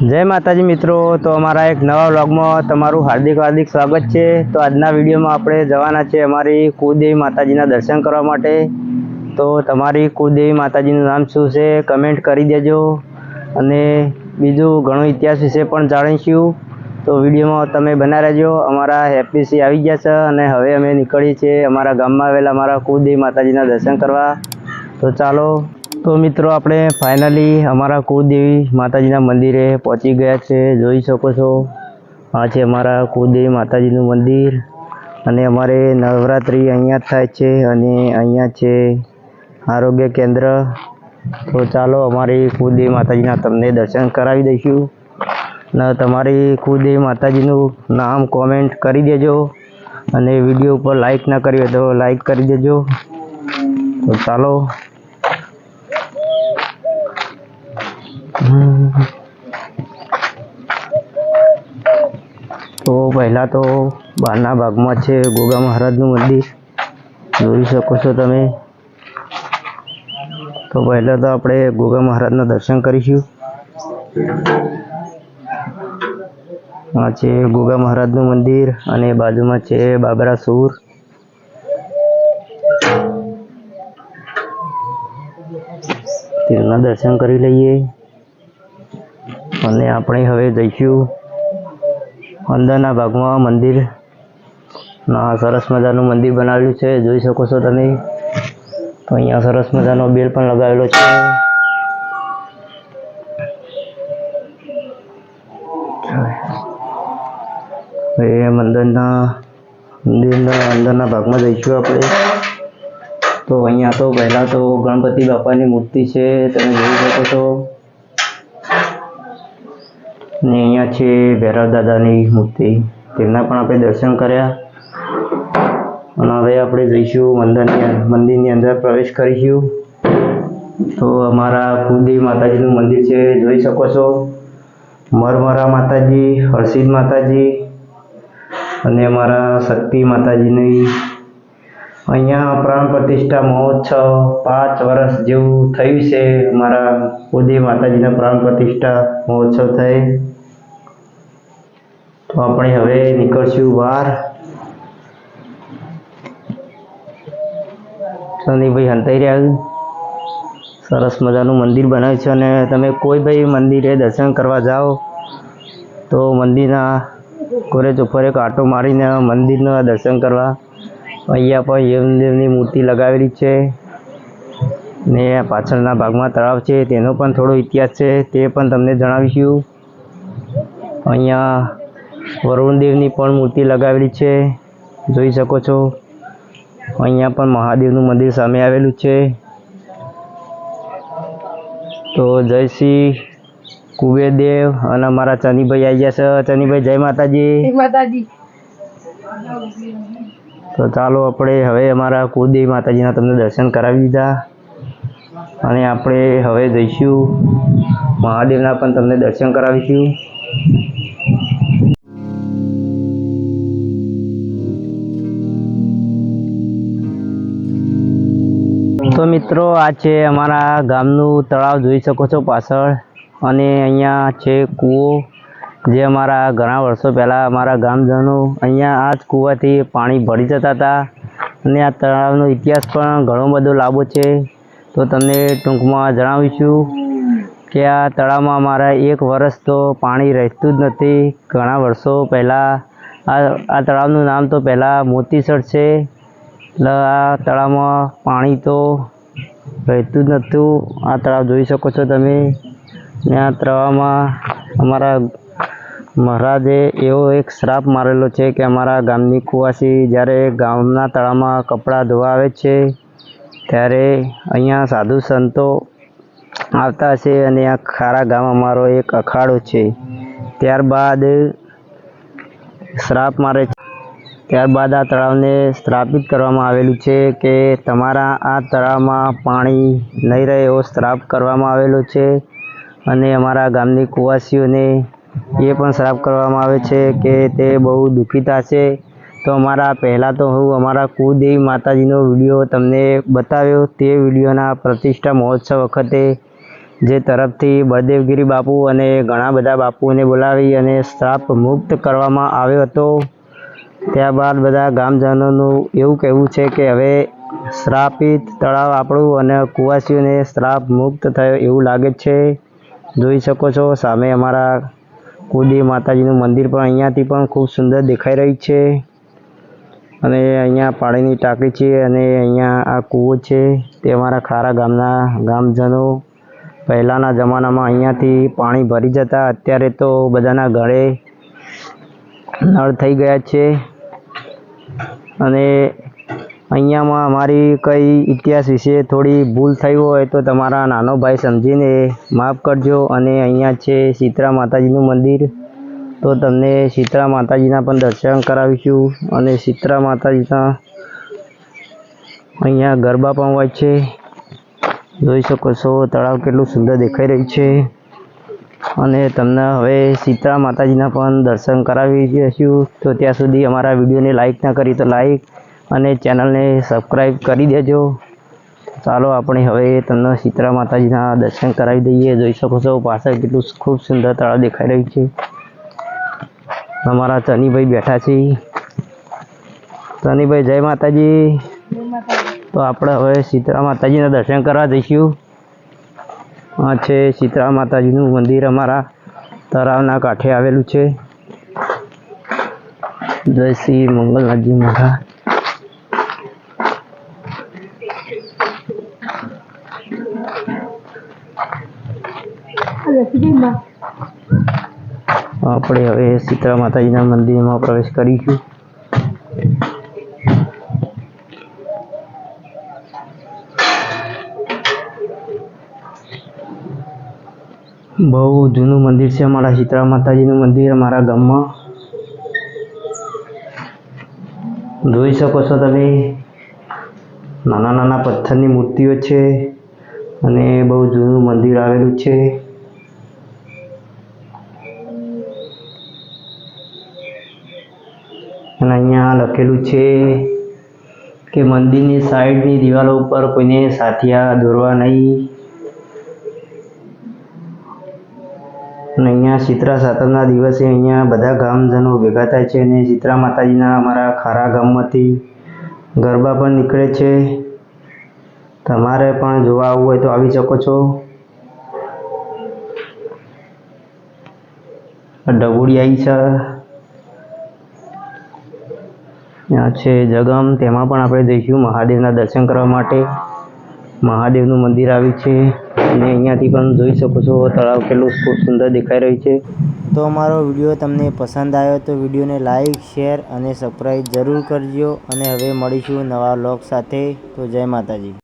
જય માતાજી મિત્રો, તો અમારા એક નવા વ્લોગમાં તમારું હાર્દિક હાર્દિક સ્વાગત છે. તો આજના વિડીયોમાં આપણે જવાના છે અમારી કુળદેવી માતાજીના દર્શન કરવા માટે. તો તમારી કુળદેવી માતાજીનું નામ શું છે, કમેન્ટ કરી દેજો. અને બીજું ઘણો ઇતિહાસ વિશે પણ જાણીશું. તો વિડીયોમાં તમે બના રહેજો. અમારા હેપીસી આવી ગયા છે અને હવે અમે નીકળીએ છીએ અમારા ગામમાં આવેલા અમારા કુળદેવી માતાજીના દર્શન કરવા. તો ચાલો તો મિત્રો, આપણે ફાઇનલી અમારા કુળદેવી માતાજીના મંદિરે પહોંચી ગયા છે. જોઈ શકો છો, આ છે અમારા કુળદેવી માતાજીનું મંદિર અને અમારે નવરાત્રિ અહીંયા થાય છે અને અહીંયા છે આરોગ્ય કેન્દ્ર. તો ચાલો અમારી કુળદેવી માતાજીના તમને દર્શન કરાવી દઈશું. ને તમારી કુળદેવી માતાજીનું નામ કોમેન્ટ કરી દેજો અને વીડિયો ઉપર લાઈક ના કરી તો લાઈક કરી દેજો. તો ચાલો તો પહેલાં તો બહારના ભાગમાં છે ગોગા મહારાજનું મંદિર. જોઈ શકો છો તમે. તો પહેલાં તો આપણે ગોગા મહારાજના દર્શન કરીશું. આ છે ગોગા મહારાજનું મંદિર અને બાજુમાં છે બાબરા સુર. તેમના દર્શન કરી લઈએ. અને આપણે હવે જઈશું અંદરના ભાગમાં મંદિર. ના, સરસ મજાનું મંદિર બનાવેલું છે. જોઈ શકો છો તમે. તો અહીંયા સરસ મજાનો બેલ પણ લગાવેલો છે. એ મંદિરના મંદિરના અંદરના ભાગમાં જઈશું આપણે. તો અહીંયા તો પહેલાં તો ગણપતિ બાપાની મૂર્તિ છે. તમે જોઈ શકો છો. ને અહીંયા છે ભૈરવ દાદાની મૂર્તિ. તેમના પણ આપણે દર્શન કર્યા. અને હવે આપણે જઈશું મંદિરની મંદિરની અંદર પ્રવેશ કરીશું. તો અમારા કુલદેવી માતાજીનું મંદિર છે, જોઈ શકો છો. મરમરા માતાજી, હર્ષિદ માતાજી અને અમારા શક્તિ માતાજીની. અહીંયા પ્રાણ પ્રતિષ્ઠા મહોત્સવ પાંચ વર્ષ જેવું થયું છે. અમારા કુલદેવી માતાજીના પ્રાણ પ્રતિષ્ઠા મહોત્સવ થઈ તો આપણે હવે નીકળશું બહાર. સનીભાઈ હંતાઈ રહ્યા સરસ મજાનું મંદિર બનાવ્યું છે અને તમે કોઈ ભાઈ મંદિરે દર્શન કરવા જાઓ તો મંદિરના કોરે ચોફરે એક આટો મારીને મંદિરના દર્શન કરવા. અહીંયા પણ યમદેવની મૂર્તિ લગાવેલી છે ને પાછળના ભાગમાં તળાવ છે, તેનો પણ થોડો ઇતિહાસ છે, તે પણ તમને જણાવીશું. અહીંયા વરુણદેવની પણ મૂર્તિ લગાવેલી છે. જોઈ શકો છો. અહીંયા પણ મહાદેવનું મંદિર સામે આવેલું છે. તો જય શ્રી કુબેરદેવ અને અમારા ચનીભાઈ આવી ગયા છે. ચનીભાઈ જય માતાજી. માતાજી. તો ચાલો આપણે હવે અમારા કુળદેવી માતાજીના તમને દર્શન કરાવી દીધા. અને આપણે હવે જઈશું. મહાદેવના પણ તમને દર્શન કરાવીશું. મિત્રો, આ છે અમારા ગામનું તળાવ, જોઈ શકો છો પાછળ. અને અહીંયા છે કૂવો, જે અમારા ઘણા વર્ષો પહેલાં અમારા ગામજનો અહીંયા આ જ કૂવાથી પાણી ભરી જતા હતા. અને આ તળાવનો ઇતિહાસ પણ ઘણો બધો લાંબો છે. તો તમને ટૂંકમાં જણાવીશું કે આ તળાવમાં અમારા એક વર્ષ તો પાણી રહેતું જ નથી. ઘણા વર્ષો પહેલાં આ આ તળાવનું નામ તો પહેલાં મોતીસર છે. એટલે આ તળાવમાં પાણી તો રહેતું નહોતું આ તળાવ જોઈ શકો છો તમે. ને આ તળાવમાં અમારા મહારાજે એવો એક શ્રાપ મારેલો છે કે અમારા ગામની કુવાસી જ્યારે ગામના તળાવમાં કપડાં ધોવા આવે છે, ત્યારે અહીંયા સાધુ સંતો આવતા છે અને આ ખારા ગામ અમારો એક અખાડો છે. ત્યારબાદ શ્રાપ મારે છે ત્યારબાદ આ તળાવને સ્થાપિત કરવામાં આવેલું છે કે તમારા આ તળાવમાં પાણી નહીં રહે એવો શ્રાપ કરવામાં આવેલો છે અને અમારા ગામની કુવાસીઓને એ પણ શ્રાપ કરવામાં આવે છે કે તે બહુ દુઃખી છે તો અમારા પહેલાં તો હું અમારા કુદેવી માતાજીનો વીડિયો તમને બતાવ્યો તે વિડીયોના પ્રતિષ્ઠા મહોત્સવ વખતે જે તરફથી બળદેવગીરી બાપુ અને ઘણા બધા બાપુઓને બોલાવી અને શ્રાપ મુક્ત કરવામાં આવ્યો હતો. ત્યારબાદ બધા ગામજનોનું એવું કહેવું છે કે હવે શ્રાપિત તળાવ આપણું અને કુવાસીઓને શ્રાપ મુક્ત થયો એવું લાગે છે. જોઈ શકો છો, સામે અમારા કુદી માતાજીનું મંદિર પણ અહીંયાથી પણ ખૂબ સુંદર દેખાઈ રહ્યું છે. અને અહીંયા પાણીની ટાંકી છે અને અહીંયા આ કૂવો છે. તે અમારા ખારા ગામના ગામજનો પહેલાંના જમાનામાં અહીંયાથી પાણી ભરી જતા, અત્યારે તો બધાના ઘરે નળ થઈ ગયા છે. અને અહીંયામાં અમારી કઈ ઇતિહાસ વિશે થોડી ભૂલ થઈ હોય તો તમારા નાનો ભાઈ સમજીને માફ કરજો. અને અહીંયા છે શીતળા માતાજીનું મંદિર. તો તમને શીતળા માતાજીના પણ દર્શન કરાવીશું. અને શીતળા માતાજીના અહીંયા ગરબા પણ હોય છે. જોઈ શકો છો તળાવ કેટલું સુંદર દેખાઈ રહ્યું છે. અને તમને હવે સીતા માતાજીના પણ દર્શન કરાવી દઈશું તો ત્યાં સુધી અમારા વિડીયોને લાઇક ના કરી તો લાઈક અને ચેનલને સબસ્ક્રાઈબ કરી દેજો. ચાલો આપણે હવે તમને સીતરા માતાજીના દર્શન કરાવી દઈએ. જોઈ શકો છો પાછળ કેટલું ખૂબ સુંદર તળાવ દેખાઈ રહ્યું છે. અમારા ચનીભાઈ બેઠા છે. ચનીભાઈ જય માતાજી. તો આપણે હવે સીતરા માતાજીના દર્શન કરવા જઈશું. આ છે શીતળા માતાજીનું મંદિર અમારા તળાવના કાંઠે આવેલું છે. જય શ્રી મંગલનાથજી મહારાજ. આપણે હવે શીતળા માતાજીના મંદિરમાં પ્રવેશ કરીશું. બહુ જૂનું મંદિર છે અમારા શીતળા માતાજીનું મંદિર અમારા ગામમાં. જોઈ શકો છો તમે, નાના નાના પથ્થરની મૂર્તિઓ છે અને બહુ જૂનું મંદિર આવેલું છે. અને અહીંયા લખેલું છે કે મંદિરની સાઈડની દિવાલો ઉપર કોઈને સાથિયા દોરવા નહીં. અને અહીંયા શીતળા સાતમના દિવસે અહીંયા બધા ગામજનો ભેગા થાય છે અને શીતળા માતાજીના અમારા ખારા ગામમાંથી ગરબા પણ નીકળે છે. તમારે પણ જોવા આવવું હોય તો આવી શકો છો. ડબુડી છે. ત્યાં છે જગમ, તેમાં પણ આપણે જઈશું મહાદેવના દર્શન કરવા માટે. મહાદેવનું મંદિર આવ્યું છે. અને અહીંયાથી પણ જોઈ શકો છો તળાવ કેટલું ખૂબ સુંદર દેખાઈ રહ્યું છે. તો અમારો વીડિયો તમને પસંદ આવ્યો તો વિડીયોને લાઇક શેર અને સબસ્ક્રાઈબ જરૂર કરજો અને હવે મળીશું નવા વ્લોગ સાથે. તો જય માતાજી.